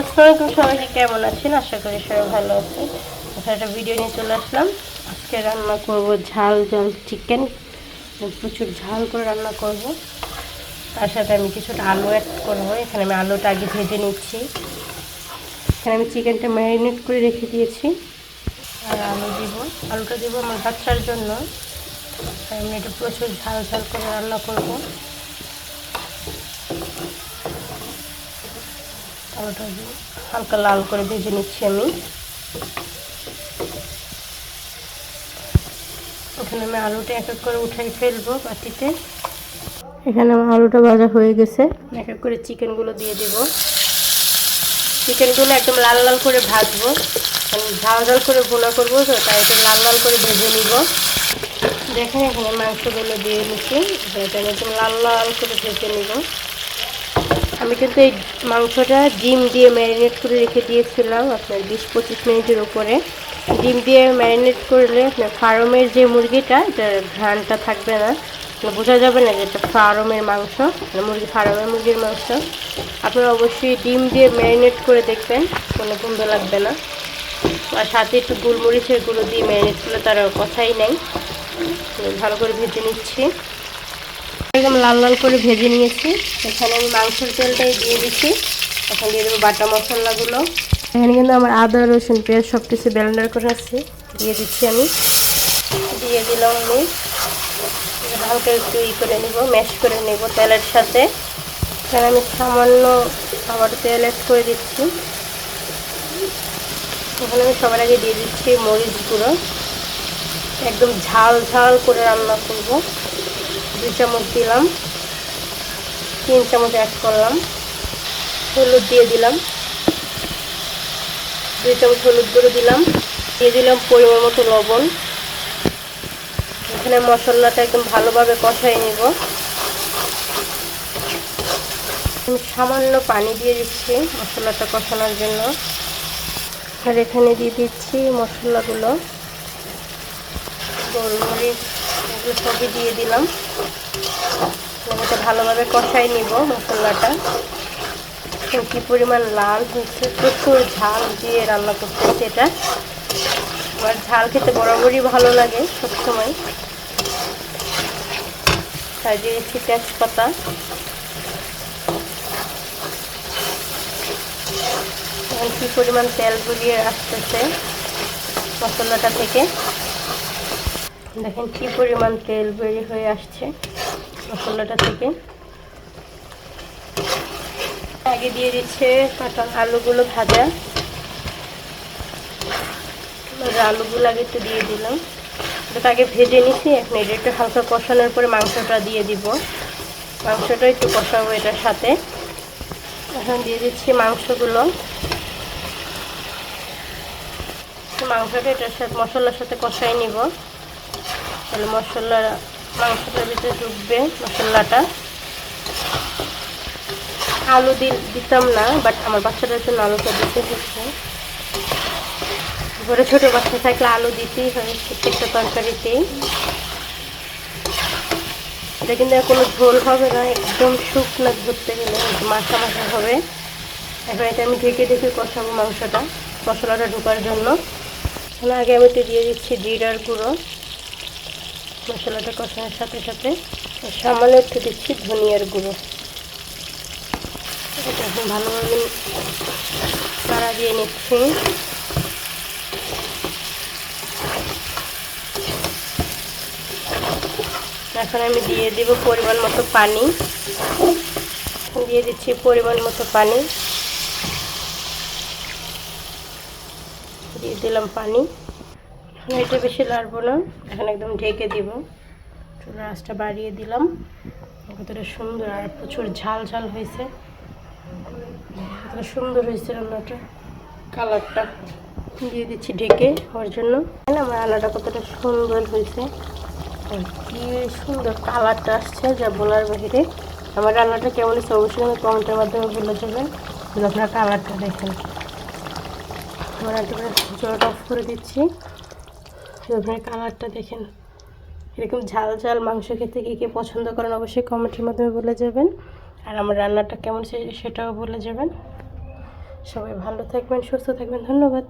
আসসালামু আলাইকুম সবাইকে কেমন আছেন? আশা করি সবাই ভালো আছেন। আচ্ছা একটা ভিডিও নিয়ে চলে আসলাম। আজকে রান্না করব ঝাল জল চিকেন প্রচুর ঝাল করে রান্না করব। তার সাথে আমি কিছুটা আলু অ্যাড করব। এখানে আমি আলুটা আগে ভেজে নিচ্ছি। এখানে আমি চিকেনটা ম্যারিনেট করে রেখে দিয়েছি। আর আলু দিব। আলুটা দিব আমার বাচ্চার জন্য। আমি একটু প্রচুর ঝাল ঝাল করে রান্না করব। আলুটা হালকা লাল করে ভেজে নিচ্ছি আমি। ওখানে আমি আলুটা এক এক করে উঠাই ফেলব বাটিতে। এখানে আমার আলুটা ভাজা হয়ে গেছে। এক এক করে চিকেনগুলো দিয়ে দিব। চিকেনগুলো একদম লাল লাল করে ভাজবো। ঝাল ঝাল করে ভুনা করব তো তাই একটু লাল লাল করে ভেজে নিব। দেখেন এখানে মাংসগুলো দিয়ে নিচ্ছি এটা একদম লাল লাল করে ভেজে নিব। আমি কিন্তু এই মাংসটা ডিম দিয়ে ম্যারিনেট করে রেখে দিয়েছিলাম আপনার বিশ পঁচিশ মিনিটের উপরে। ডিম দিয়ে ম্যারিনেট করলে আপনার ফার্মের যে মুরগিটা, এটার ঘ্রাণটা থাকবে না। বোঝা যাবে না যে এটা ফার্মের মাংস মানে মুরগি, ফার্মের মুরগির মাংস। আপনারা অবশ্যই ডিম দিয়ে ম্যারিনেট করে দেখবেন, কোনো গন্ধ লাগবে না। আর সাথে একটু গোলমরিচের গুঁড়ো দিয়ে ম্যারিনেট করলে তার কথাই নেই। ভালো করে ভেজে নিচ্ছি। একদম লাল লাল করে ভেজে নিয়েছি। এখানে আমি মাংসের তেলটাই দিয়ে দিচ্ছি এখন দিয়ে দেবো বাটা মশলাগুলো। এখানে কিন্তু আমার আদা, রসুন, পেঁয়াজ সব কিছু ব্লেন্ডার করে আছে দিয়ে দিচ্ছি আমি। দিয়ে দিলাম আমি। হালকা একটু ই করে নিব, ম্যাশ করে নেব তেলের সাথে। এখানে আমি সামান্য আবার তেল অ্যাড করে দিচ্ছি। এখানে আমি সবার আগে দিয়ে দিচ্ছি মরিচ গুঁড়ো। একদম ঝাল ঝাল করে রান্না করব। দুই চামচ দিলাম। তিন চামচ অ্যাড করলাম। হলুদ দিয়ে দিলাম। দুই চামচ হলুদ গুঁড়ো দিলাম। দিয়ে দিলাম পরিমাণ মতো লবণ। এখানে মশলাটা একদম ভালোভাবে কষাই নিব। সামান্য পানি দিয়ে দিচ্ছি মশলাটা কষানোর জন্য। আর এখানে দিয়ে দিচ্ছি মশলাগুলো। গোলমরিচ এগুলো সবই দিয়ে দিলাম। এটা ভালোভাবে কষাই নিব মশলাটা। কি পরিমাণ লাল হয়েছে, প্রচুর ঝাল দিয়ে রান্না করতেছি এটা। আমার ঝাল খেতে বরাবরই ভালো লাগে সবসময়। তাই দিয়েছি তেজপাতা। কি পরিমাণ তেল গুলিয়ে আসতেছে মশলাটা থেকে। দেখেন কি পরিমাণ তেল বেরিয়ে হয়ে আসছে মশলাটা থেকে। আগে দিয়ে দিচ্ছে কাঁচা আলুগুলো ভাজা। আলুগুলো আগে একটু দিয়ে দিলাম। ওটা আগে ভেজে নিছি এখন এটা একটু হালকা কষানোর পরে মাংসটা দিয়ে দিব। মাংসটা একটু কষাবো এটার সাথে। এখন দিয়ে দিচ্ছি মাংসগুলো। মাংসটা এটার সাথে মশলার সাথে কষাই নিব। তাহলে মশলা, মাংসটার ভিতরে ঢুকবে মশলাটা। আলু দিতাম না বাট আমার বাচ্চাটার জন্য আলুটা দিতে হচ্ছে। ঘরে ছোটো বাচ্চা থাকলে আলু দিতেই হয়, প্রত্যেকটা তরকারিতেই। এটা কিন্তু কোনো ঝোল হবে না, একদম শুকনো ধরতে গেলে মাখা মাখা হবে। এখন এটা আমি ঢেকে ঢেকে কষাবো মাংসটা, মশলাটা ঢোকার জন্য। আগে আমি একটু দিয়ে দিচ্ছি জিরার গুঁড়ো। মশলাটা কষানোর সাথে সাথে সামান্য একটু দিচ্ছি ধনিয়ার গুঁড়ো। এটা এখন ভালোভাবে তারা দিয়ে নিচ্ছি। এখন আমি দিয়ে দেব পরিমাণ মতো পানি। দিয়ে দিচ্ছি পরিমাণ মতো পানি। দিয়ে দিলাম পানি। এটা বেশি লাড়বো না, এখন একদম ঢেকে দিব। চুলা আঁচটা বাড়িয়ে দিলাম। কতটা সুন্দর আর প্রচুর ঝাল ঝাল হয়েছে। কতটা সুন্দর হয়েছে রান্নাটা, কালারটা। দিয়ে দিচ্ছি ঢেকে হওয়ার জন্য। আমার রান্নাটা কতটা সুন্দর হয়েছে। কি সুন্দর কালারটা আসছে, যা বলার বাহিরে আমার রান্নাটা কেমন হয়েছে অবশ্যই আমি কমেন্টের মাধ্যমে বলে দেবেন আপনারা কালারটা দেখেন। আমার একবারে জলটা অফ করে আপনার কালারটা দেখেন। এরকম ঝাল ঝাল মাংস খেতে কী কী পছন্দ করেন অবশ্যই কমেন্টের মাধ্যমে বলে যাবেন। আর আমার রান্নাটা কেমন সেটাও বলে যাবেন। সবাই ভালো থাকবেন, সুস্থ থাকবেন, ধন্যবাদ।